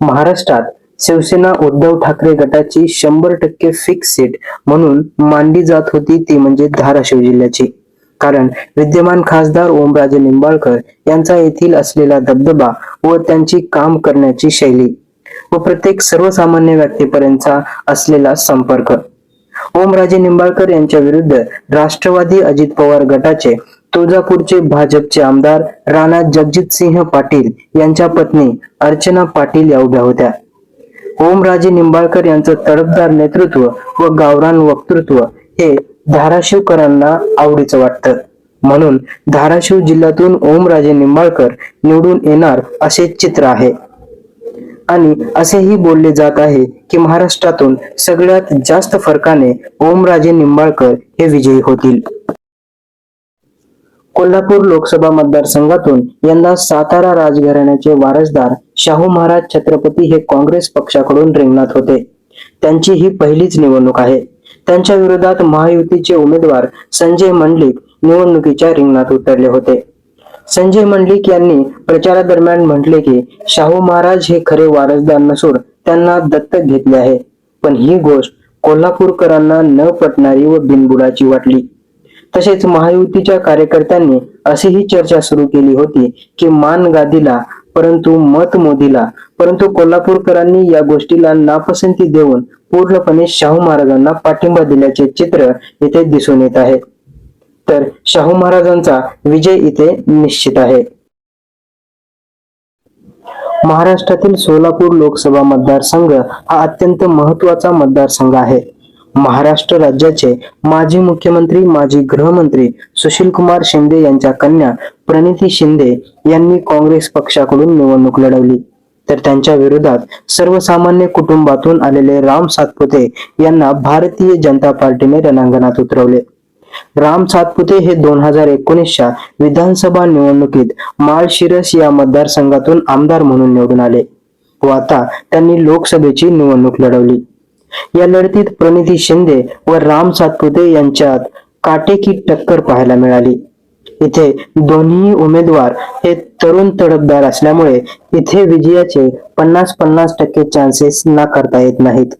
महाराष्ट्रात शिवसेना उद्धव ठाकरे गटाची शंभर टक्के फिक्स सीट म्हणून मांडली जात होती ती म्हणजे धाराशिव जिल्ह्याची. कारण विद्यमान खासदार ओमराजे निंबाळकर यांचा येथील असलेला दबदबा व त्यांची काम करण्याची शैली व प्रत्येक सर्वसामान्य व्यक्तीपर्यंतचा असलेला संपर्क. ओमराजे निंबाळकर यांच्या विरुद्ध राष्ट्रवादी अजित पवार गटाचे तुळजापूरचे भाजपचे आमदार राणा जगजितसिंह पाटील यांच्या पत्नी अर्चना पाटील या उभ्या होत्या. ओमराजे निंबाळकर यांचं तडफदार नेतृत्व व गावरान वक्तृत्व हे धाराशिवकरांना आवडीचं वाटतं. म्हणून धाराशिव जिल्ह्यातून ओमराजे निंबाळकर निवडून येणार असे चित्र आहे. आणि असेही बोलले जात आहे की महाराष्ट्रातून सगळ्यात जास्त फरकाने ओमराजे निंबाळकर हे विजयी होतील. कोल्हापूर लोकसभा मतदारसंघातून यंदा सातारा राजघराण्याचे वारसदार शाहू महाराज छत्रपती हे काँग्रेस पक्षाकडून रिंगणात होते. त्यांची ही पहिलीच निवडणूक आहे. त्यांच्या विरोधात महायुतीचे उमेदवार संजय मंडलिक निवडणुकीच्या रिंगणात उतरले होते. संजय मंडलिक यांनी प्रचारादरम्यान म्हटले की शाहू महाराज हे खरे वारसदार नसून त्यांना दत्तक घेतले आहे. पण ही गोष्ट कोल्हापूरकरांना न पटणारी व बिनबुडाची वाटली. तसेच महायुतीच्या कार्यकर्त्यांनी अशीही चर्चा सुरू केली होती की मान गादीला परंतु मत मोदीला परंतु कोल्हापूरकरांनी या गोष्टीला नापसंती देऊन पूर्णपणे शाहू महाराजांना पाठिंबा दिल्याचे चित्र इथे दिसून येत आहे. तर शाहू महाराजांचा विजय इथे निश्चित आहे. महाराष्ट्रातील सोलापूर लोकसभा मतदारसंघ हा अत्यंत महत्त्वाचा मतदारसंघ आहे. महाराष्ट्र राज्याचे माजी मुख्यमंत्री माजी गृहमंत्री सुशील कुमार शिंदे यांच्या कन्या प्रणिती शिंदे यांनी काँग्रेस पक्षाकडून निवडणूक लढवली. तर त्यांच्या विरोधात सर्वसामान्य कुटुंबातून आलेले राम सातपुते यांना भारतीय जनता पार्टीने रणांगणात उतरवले. राम सातपुते हे दोन हजार एकोणीसच्या विधानसभा निवडणुकीत माळशिरस या मतदारसंघातून आमदार म्हणून निवडून आले व आता त्यांनी लोकसभेची निवडणूक लढवली. या लढतीत प्रणिती शिंदे व राम सातपुते यांच्यात काटेकी टक्कर पाहायला मिळाली. इथे दोन्ही उमेदवार हे तरुण तडफदार असल्यामुळे इथे विजयाचे पन्नास पन्नास टक्के चान्सेस नाकारता येत नाहीत.